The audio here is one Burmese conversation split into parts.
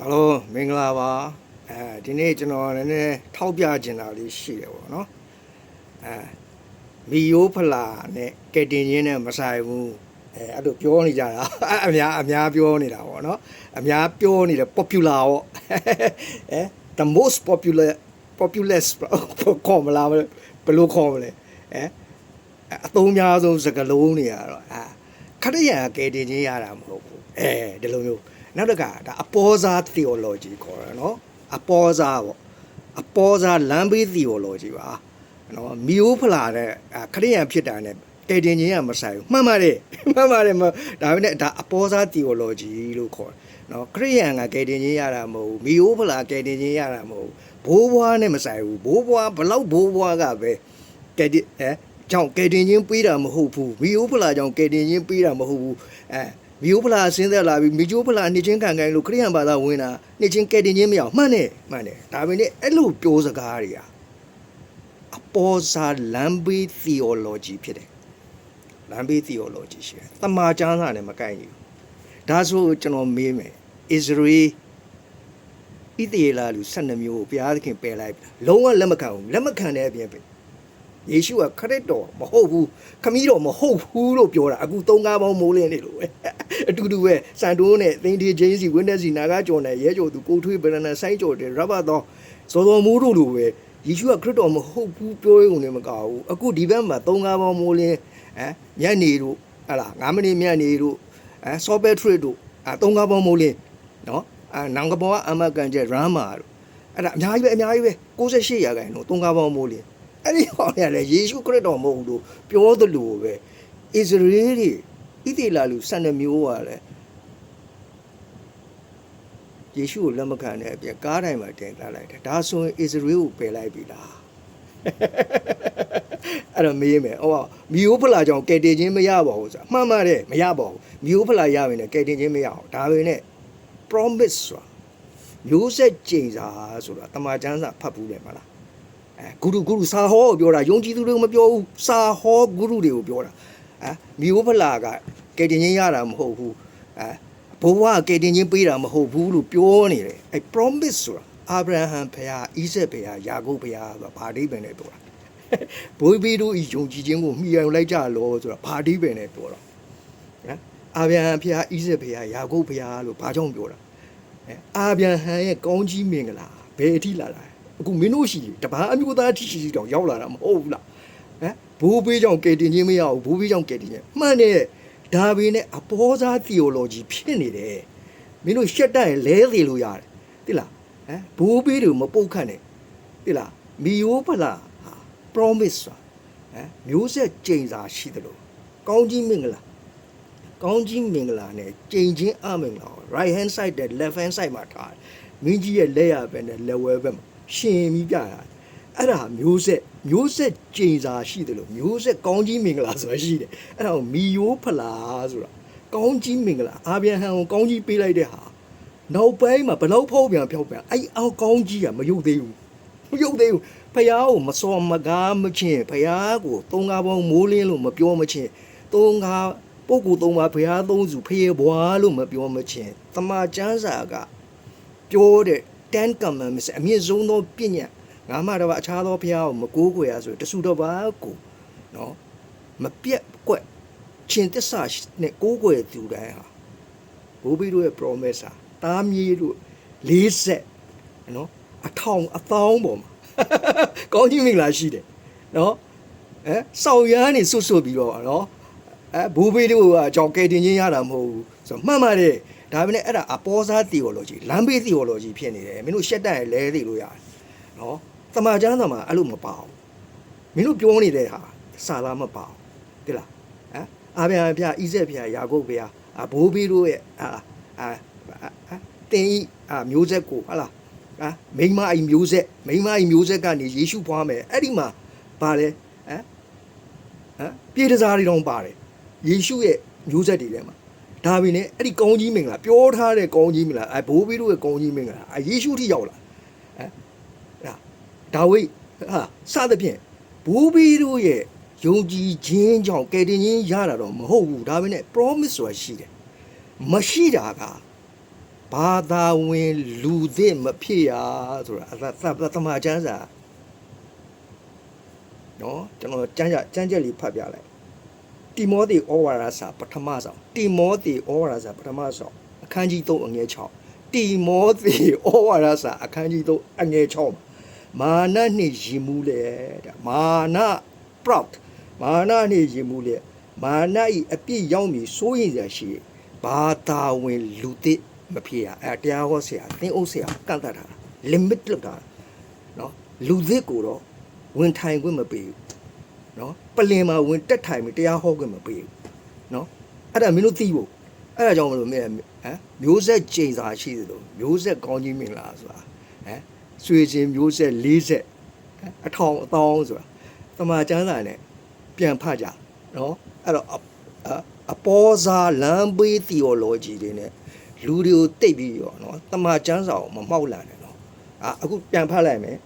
အားလုံးမင်္ဂလာပါအဲဒီနေ့ကျွန်တော်နည်းနည်းထောက်ပြချင်တာလေးရှိတယ်ပေါ့နော်အဲမီယိုဖလာနဲ့ကက်တင်ချင်းနဲ့မဆိုင်ဘူးအဲအဲ့လိုပြောနေကြတာအများအများပြောနေတာပေါ့နော်အများပြောနေတဲ့ popular ပေါ့အဲ the most popular populous ခေါ်မလားဘယ်လိုခေါ်မလဲအဲအသုံးများဆုံးစကားလုံးတွေကတော့အာခရစ်ယာန်ကယ်တင်ချင်းရတာမဟုတ်ဘူးအဲဒီလိုမျိုး နောက်တစ်ခါဒါအပေါ်စား theology ခေါ်ရနော်အပေါ်စားပေါ့အပေါ်စားလမ်းဘေး theology ပါနော်မီယိုဖလာတဲ့ခရိယန်ဖြစ်တာနဲ့ကယ်တင်ခြင်းကမဆိုင်ဘူးမှန်ပါတယ်မှန်ပါတယ်မဒါပေမဲ့ဒါအပေါ်စား theology လို့ခေါ်တယ်နော်ခရိယန်ကကယ်တင်ခြင်းရတာမဟုတ်ဘူးမီယိုဖလာကယ်တင်ခြင်းရတာမဟုတ်ဘူးဘိုးဘွားနဲ့မဆိုင်ဘူးဘိုးဘွားဘလောက်ဘိုးဘွားကပဲကယ်တင်အဲကြောင့်ကယ်တင်ခြင်းပေးတာမဟုတ်ဘူးမီယိုဖလာကြောင့်ကယ်တင်ခြင်းပေးတာမဟုတ်ဘူးအဲ မီယိုဖလာဆင်းသက်လာပြီးမီဂျိုဖလာနှစ်ချင်းခံခိုင်းလို့ခရိယန်ဘာသာဝင်တာနှစ်ချင်းကယ်တင်ခြင်းမရအောင်မှန်တယ်မှန်တယ်ဒါပေမဲ့အဲ့လိုပြောစကားတွေဟာအပေါ်စာလမ်းဘေး theology ဖြစ်တယ်လမ်းဘေး theology ရှိတယ်တမန်ကျမ်းစာနဲ့မကိုက်ဘူးဒါဆိုကျွန်တော်မေးမယ် Israel ဣသေလလူ12မျိုးကိုဘုရားသခင်ပယ်လိုက်ပြီလုံးဝလက်မခံဘူးလက်မခံတဲ့အပြင် ယေရှုကခရစ်တော်မဟုတ်ဘူးခမည်းတော်မဟုတ်ဘူးလို့ပြောတာအခုသုံးကားပေါင်းမိုးလင်းနေလို့ပဲအတူတူပဲစန်တိုးနဲ့သင်တီဂျင်းစီဝင်းနဲ့စီနာဂကျော်နဲ့ရဲကျော်သူကိုထွေးဗရဏဆိုင်းကျော်တဲ့ရဘသောစောစောမိုးတို့လိုပဲယေရှုကခရစ်တော်မဟုတ်ဘူးပြောရုံနဲ့မကဘူးအခုဒီဘက်မှာသုံးကားပေါင်းမိုးလင်းအဲညနေတို့ဟလာ9မိနစ်ညနေတို့အဲဆော့ဘက်ထရစ်တို့အဲသုံးကားပေါင်းမိုးလင်းနော်အဲနောင်ကဘောကအမကန်ကျက်ရမ်းမာတို့အဲ့ဒါအများကြီးပဲအများကြီးပဲ68ရာခိုင်နှုန်းသုံးကားပေါင်းမိုးလင်း အဲ့ဒီဟောင်းရတယ်ယေရှုခရစ်တော်မဟုတ်ဘူးလို့ပြောသလိုပဲဣသရေလတွေဣသေလလူ12မျိုးပါလေယေရှုကိုလက်မခံတဲ့အပြင်ကားတိုင်းမှာတင်ထားလိုက်တယ်ဒါဆိုရင်ဣသရေလကိုပယ်လိုက်ပြီလားအဲ့တော့မေးမယ်ဟောမီယိုဖလာကြောင့်ကယ်တင်ခြင်းမရပါဘူးဆိုတာမှန်ပါတယ်မရပါဘူးမီယိုဖလာရရင်လည်းကယ်တင်ခြင်းမရအောင်ဒါပဲနဲ့ promise ဆိုတာမျိုးဆက်ကြိမ်စာဆိုတာတမန်ကျမ်းစာဖတ်ဘူးလေမလား အဲဂုရုဂုရုစာဟောကိုပြောတာယုံကြည်သူတွေကိုမပြောဘူးစာဟောဂုရုတွေကိုပြောတာအဲမီယိုဖလာကကယ်တင်ခြင်းရတာမဟုတ်ဘူးအဲဘိုးဘွားကယ်တင်ခြင်းပေးတာမဟုတ်ဘူးလို့ပြောနေတယ်အဲ promise ဆိုတာအာဗြဟံဖခင်ဣဆက်ဖခင်ယာကုပ်ဖခင်ဆိုတာဘာအိဗယ်နဲ့ပြောတာဘိုးဘီတို့ဤယုံကြည်ခြင်းကိုမှီအောင်လိုက်ကြလောဆိုတာဘာအိဗယ်နဲ့ပြောတာနော်အာဗြဟံဖခင်ဣဆက်ဖခင်ယာကုပ်ဖခင်လို့ဘာကြောင့်ပြောတာအဲအာဗြဟံရဲ့ကောင်းကြီးမင်္ဂလာဘယ်အထိလာတာ အခုမင်းတို့ရှိတပားအမျိုးသားတိရှိရှိတောင်ရောက်လာတာမဟုတ်ဘူးလားဟမ်ဘိုးဘေးကြောင့်ကယ်တင်ခြင်းမရဘူးဘိုးဘေးကြောင့်ကယ်တင်ခြင်းမှန်တယ်ဒါပေမဲ့အပေါ်စား theology ဖြစ်နေတယ်မင်းတို့ရှက်တက်ရင်လဲသေးလို့ရတယ်တိလားဟမ်ဘိုးဘေးတွေမပုတ်ခတ်နဲ့တိလားမီယိုဖလာဟာ promise ဆိုတာဟမ်မျိုးဆက်ကြိမ်စာရှိတယ်လို့ကောင်းကြီးမင်္ဂလာကောင်းကြီးမင်္ဂလာနဲ့ကြိမ်ချင်းအမင်္ဂလာ right hand side နဲ့ left hand side မှာထားတယ်မင်းကြီးရဲ့လက်ရဘက်နဲ့ level ဘက်မှာ ရှင်ပြီးပြတာအဲ့ဒါမျိုးဆက်မျိုးဆက်ကြိမ်စာရှိတယ်လို့မျိုးဆက်ကောင်းကြီးမင်္ဂလာဆိုတာရှိတယ်အဲ့ဒါကိုမီယိုဖလာဆိုတာကောင်းကြီးမင်္ဂလာအာဗျဟံကိုကောင်းကြီးပေးလိုက်တဲ့ဟာနောက်ပိုင်းမှာဘလောက်ဖောက်ပြန်ဖြောက်ပြန်အဲ့အောက်ကောင်းကြီးကမယုတ်သေးဘူးမယုတ်သေးဘူးဖះကိုမစော်မကားမချင်းဖះကိုသုံးကားပေါင်းမိုးလင်းလို့မပြောမချင်းသုံးကားပုဂ္ဂိုလ်သုံးပါးဖះသုံးစုဖះဘွားလို့မပြောမချင်းတမန်ကျမ်းစာကပြောတဲ့ ten commandments အမြင့်ဆုံးသောပြည့်ညတ်ငါမှတော့အခြားသောဘုရားကိုမကိုးကွယ်ရဆိုတဆူတော့ပါကိုနော်မပြက်ကွက်ရှင်တစ္ဆာနဲ့ကိုးကွယ်သူတိုင်းဟာဘိုးဘီတို့ရဲ့ promise ဟာတားမြေးတို့လေးဆက်နော်အထောင်အသောင်းပေါ်မှာကောင်းကြီးမင်္ဂလာရှိတယ်နော်အဲစောက်ရမ်းနေဆွတ်ဆွတ်ပြီးတော့နော်အဲဘိုးဘီတို့ကအကြောင်းကယ်တင်ခြင်းရတာမဟုတ်ဘူးဆိုတော့မှန်ပါတယ် ဒါပေမဲ့အဲ့ဒါအပေါ်စား theology လမ်းဘေး theology ဖြစ်နေတယ်မင်းတို့ရှက်တက်ရလဲသိလို့ရတယ်နော်တမန်ကျမ်းစာမှာအဲ့လိုမပါဘူးမင်းတို့ပြောနေတဲ့ဟာစာလားမပါဘူးတိလားဟမ်အာဗျာဖျားဣဇက်ဖျားယာကုပ်ဖျားအဘိုးဘီတို့ရဲ့အာအာတင်းဤအာမျိုးဆက်ကိုဟာလားအာမိန်းမအိမ်မျိုးဆက်မိန်းမအိမ်မျိုးဆက်ကနေယေရှုဖွားမယ်အဲ့ဒီမှာပါလေဟမ်ဟမ်ပြေတစားတွေတောင်ပါတယ်ယေရှုရဲ့မျိုးဆက်တွေထဲမှာ ဒါပေမဲ့အဲ့ဒီကောင်းကြီးမင်္ဂလာပြောထားတဲ့ကောင်းကြီးမင်္ဂလာအဘိုးဘီတို့ရဲ့ကောင်းကြီးမင်္ဂလာအယေရှုထိရောက်လာဟမ်ဒါဝိဟာစသဖြင့်ဘိုးဘီတို့ရဲ့ယုံကြည်ခြင်းကြောင့်ကယ်တင်ခြင်းရတာတော့မဟုတ်ဘူးဒါပေမဲ့ promise ဆိုတာရှိတယ်မရှိတာကဘာသာဝင်လူသစ်မဖြစ်ရဆိုတာအသသမာကျမ်းစာနော်ကျွန်တော်ကျမ်းကြကျမ်းချက်လေးဖတ်ပြလိုက် တိမောသေဩဝါဒစာပထမဆောင်တိမောသေဩဝါဒစာပထမဆောင်အခန်းကြီး3အငယ်6တိမောသေဩဝါဒစာအခန်းကြီး3အငယ်6မာနနှင့်ယင်မှုလေတဲ့မာန proud မာနနှင့်ယင်မှုလေမာနဤအပြစ်ရောက်မည်စိုးရင်စရာရှိဘာသာဝင်လူသစ်မဖြစ်ရအဲတရားဟောဆရာသင်အုပ်ဆရာကန့်တတ်တာ limit လောက်တာနော်လူသစ်ကိုတော့ဝင်ထိုင်ခွင့်မပေးဘူး နော်ပလင်မှာဝင်တက်ထိုင်ပြီးတရားဟောခွင့်မပေးဘူးနော်အဲ့ဒါမင်းတို့သိဖို့အဲ့ဒါကြောင့်မလို့မင်းဟမ်မျိုးဆက်ကျိန်စာရှိသလိုမျိုးဆက်ကောင်းကြီးမင်္ဂလာဆိုတာဟမ်ဆွေချင်းမျိုးဆက်၄ဆက်အထောင်အသောင်းဆိုတာတမန်ကျမ်းစာနဲ့ပြန်ဖတ်ကြနော်အဲ့တော့အအအပေါ်စားလမ်းဘေး theology တွေနဲ့လူတွေကိုတိတ်ပြီးရောနော်တမန်ကျမ်းစာကိုမမှောက်လာနဲ့နော်အာအခုပြန်ဖတ်လိုက်မယ်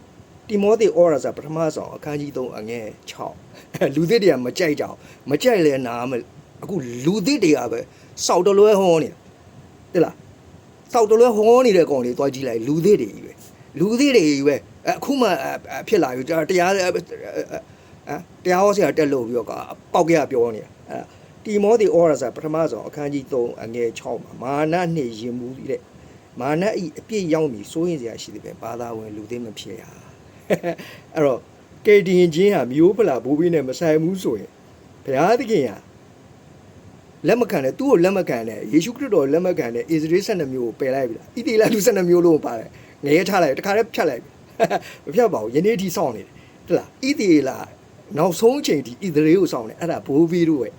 တိမောသေဩရာစာပထမဆောင်အခန်းကြီး3အငယ်6လူသစ်တွေကမကြိုက်ကြအောင်မကြိုက်လဲနားမအခုလူသစ်တွေကပဲစောက်တလွဲဟောနေတာတိလားစောက်တလွဲဟောနေတဲ့ကောင်တွေတွားကြည့်လိုက်လူသစ်တွေကြီးပဲလူသစ်တွေကြီးပဲအဲ့အခုမှအဲ့အဲ့ဖြစ်လာပြီတရားတရားအဲ့တရားဟောဆရာတက်လို့ပြီးတော့ကပေါက်ကရပြောနေတာအဲ့တီမောသေဩရာစာပထမဆောင်အခန်းကြီး3အငယ်6မှာမာနနှင့်ယင်မှုတဲ့မာနဤအပြစ်ရောက်ပြီစိုးရင်စရာရှိတယ်ပဲဘာသာဝင်လူသစ်မဖြစ်ရ အဲ့တော့ကေဒီရင်ချင်းဟာမျိုးဖလာဘိုးဘီးနဲ့မဆိုင်ဘူးဆိုရင်ဘုရားသခင်ဟာလက်မခံနဲ့သူ့ကိုလက်မခံနဲ့ယေရှုခရစ်တော်ကိုလက်မခံနဲ့ဣသရေလ12မျိုးကိုပယ်လိုက်ပြီလားဣတိလလူ12မျိုးလုံးကိုပါတယ်ငရဲထားလိုက်တခါတည်းဖြတ်လိုက်ပြီမဖြတ်ပါဘူးယနေ့ထိစောင့်နေတယ်ဟုတ်လားဣတိလနောက်ဆုံးအချိန်ထိဣသရေလကိုစောင့်နေအဲ့ဒါဘိုးဘီးတို့ရဲ့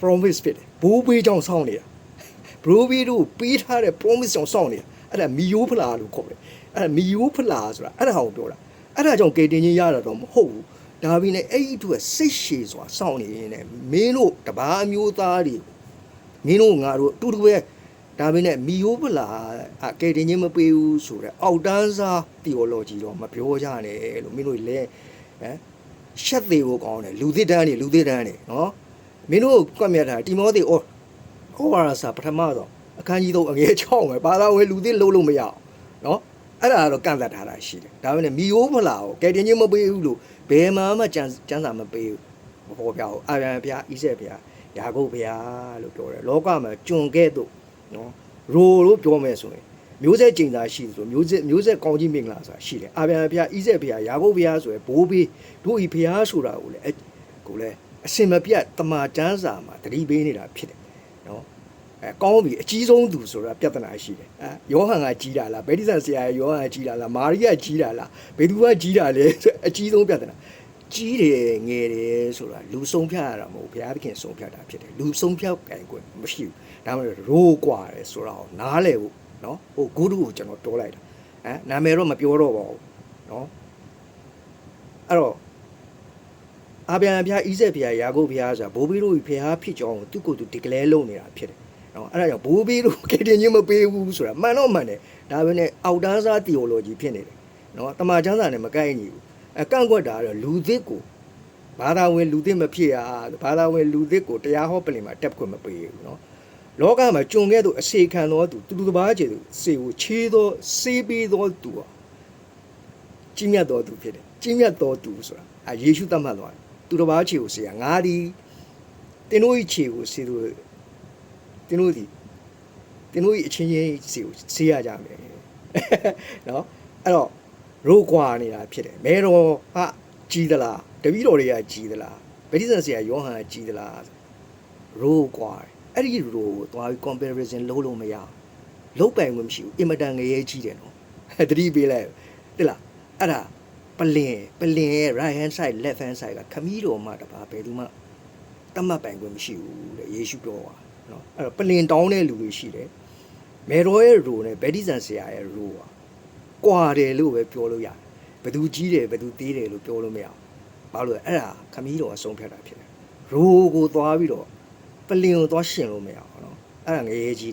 promise ဖြစ်တယ်ဘိုးဘီးကြောင့်စောင့်နေတာဘိုးဘီးတို့ပေးထားတဲ့ promise ကြောင့်စောင့်နေတာအဲ့ဒါမီယိုဖလာလို့ခေါ်တယ်အဲ့ဒါမီယိုဖလာဆိုတာအဲ့ဒါကိုပြောတာ အဲ့ဒါကြောင့်ကေတင်ချင်းရတာတော့မဟုတ်ဘူးဒါပေမဲ့အဲ့ဒီအတွက်စိတ်ရှည်စွာစောင့်နေရင်လည်းမင်းတို့တပားအမျိုးသားတွေမင်းတို့ငါတို့အတူတူပဲဒါပေမဲ့မီယိုပလာအကေတင်ချင်းမပေးဘူးဆိုတော့အောက်တန်းစား theology တော့မပြောကြနဲ့လို့မင်းတို့လည်းဟမ်ရှက်သေးကိုကောင်းတယ်လူသစ်တန်းနေလူသစ်တန်းနေနော်မင်းတို့ကွက်မြတ်တာတီမောသေဩဩဝါဒစာပထမဆုံးအခန်းကြီး3အငယ်6ပဲဘာသာဝင်လူသစ်လုံးလို့မရအောင်နော် အဲ့ဒါကတော့ကန့်သတ်ထားတာရှိတယ်ဒါပေမဲ့မီယိုးဖလာကိုကယ်တင်ချင်းမပေးဘူးလို့ဘယ်မှမှကြံကြံစာမပေးဘူးမပေါ်ပြဘူးအာရန်ဘုရားဣဆက်ဘုရားယာကုပ်ဘုရားလို့ပြောတယ်လောကမှာကျွန်ခဲ့တို့နော်ရိုလို့ပြောမယ်ဆိုရင်မျိုးဆက်ကျင်သာရှိတယ်ဆိုမျိုးဆက်မျိုးဆက်ကောင်းကြီးမင်္ဂလာဆိုတာရှိတယ်အာရန်ဘုရားဣဆက်ဘုရားယာကုပ်ဘုရားဆိုရယ်ဘိုးဘေးတို့ဤဘုရားဆိုတာကိုလည်းကိုလည်းအစင်မပြတ်တမာကျမ်းစာမှာတတိပေးနေတာဖြစ်တယ်နော် အဲကောင်းပြီအကြီးဆုံးသူဆိုတာပြဿနာရှိတယ်အဲယောဟန်ကကြီးတာလားဗေဒိဆန်ဆရာယောဟန်ကကြီးတာလားမာရိယကြီးတာလားဘယ်သူကကြီးတာလဲဆိုအကြီးဆုံးပြဿနာကြီးတယ်ငယ်တယ်ဆိုတာလူဆုံးဖြတ်ရတာမဟုတ်ဘုရားသခင်ဆုံးဖြတ်တာဖြစ်တယ်လူဆုံးဖြတ်ကြိုင်ခွင့်မရှိဘူးဒါမှမဟုတ်ရိုးกว่าတယ်ဆိုတာကိုနားလဲဖို့နော်ဟိုဂုရုကိုကျွန်တော်ပြောလိုက်တာအဲနာမည်တော့မပြောတော့ပါဘူးနော်အဲ့တော့အာဗျံဘုရားဣဇက်ဘုရားယာကုပ်ဘုရားဆိုတာဘိုးဘီတို့ဘုရားဖြစ်ကြောင်းကိုသူ့ကိုယ်သူဒီကလဲလုံးနေတာဖြစ်တယ် နော်အဲ့ဒါကြောင့်ဘိုးဘေးတို့ကေတင်ချင်းမပေးဘူးဆိုတာမှန်တော့မှန်တယ်ဒါပဲနဲ့အောက်တန်းစား theology ဖြစ်နေတယ်နော်တမန်ကျမ်းစာနဲ့မကိုက်ညီဘူးအကန့်ကွက်တာကတော့လူသစ်ကိုဘာသာဝင်လူသစ်မဖြစ်ရဘာသာဝင်လူသစ်ကိုတရားဟောပလင်မှာတက်ခွင့်မပေးဘူးနော်လောကမှာကြုံခဲ့သူအစေခံတော်သူတူတူတပါးကျေသူစေကိုခြေသောစေးပေးသောသူဟာကြီးမြတ်တော်သူဖြစ်တယ်ကြီးမြတ်တော်သူဆိုတာအဲယေရှုသတ်မှတ်သွားတယ်သူတစ်ပါးခြေကိုစေရငါသည်တင်းတို့၏ခြေကိုစေသူ တင်းတို့ဒီတင်းတို့ဤအချင်းချင်းစီကိုဆေးရကြမယ်နော်အဲ့တော့ရိုးကွာနေတာဖြစ်တယ်မဲတော်ဟာကြီးသလားတပည့်တော်တွေကကြီးသလားဗိဓိဆန်ဆရာယောဟန်ကကြီးသလားရိုးကွာအဲ့ဒီရိုးကိုသွားပြီး comparison လုပ်လို့မရလုံးပိုင်ဝင်မရှိဘူးအင်မတန်ငရဲကြီးတယ်နော်တတိပေးလိုက်တိလားအဲ့ဒါပလင်ပလင်ရဲ့ right hand side left hand side ကခမီးတော်မှတပါဘယ်သူမှတတ်မှတ်ပိုင်ခွင့်မရှိဘူးတဲ့ယေရှုပြောတာ နော်အဲ့တော့ပလင်တောင်းတဲ့လူတွေရှိတယ်မေတော်ရဲ့ရိုနဲ့ဗက်ဒီဆန်ဆရာရဲ့ရိုကကွာတယ်လို့ပဲပြောလို့ရတယ်ဘယ်သူကြီးတယ်ဘယ်သူသေးတယ်လို့ပြောလို့မရဘူးဘာလို့လဲအဲ့ဒါခမီးတော်အဆုံးဖြတ်တာဖြစ်တယ်ရိုကိုသွားပြီးတော့ပလင်ကိုသွားရှင်လို့မရဘူးနော်အဲ့ဒါငရဲကြီး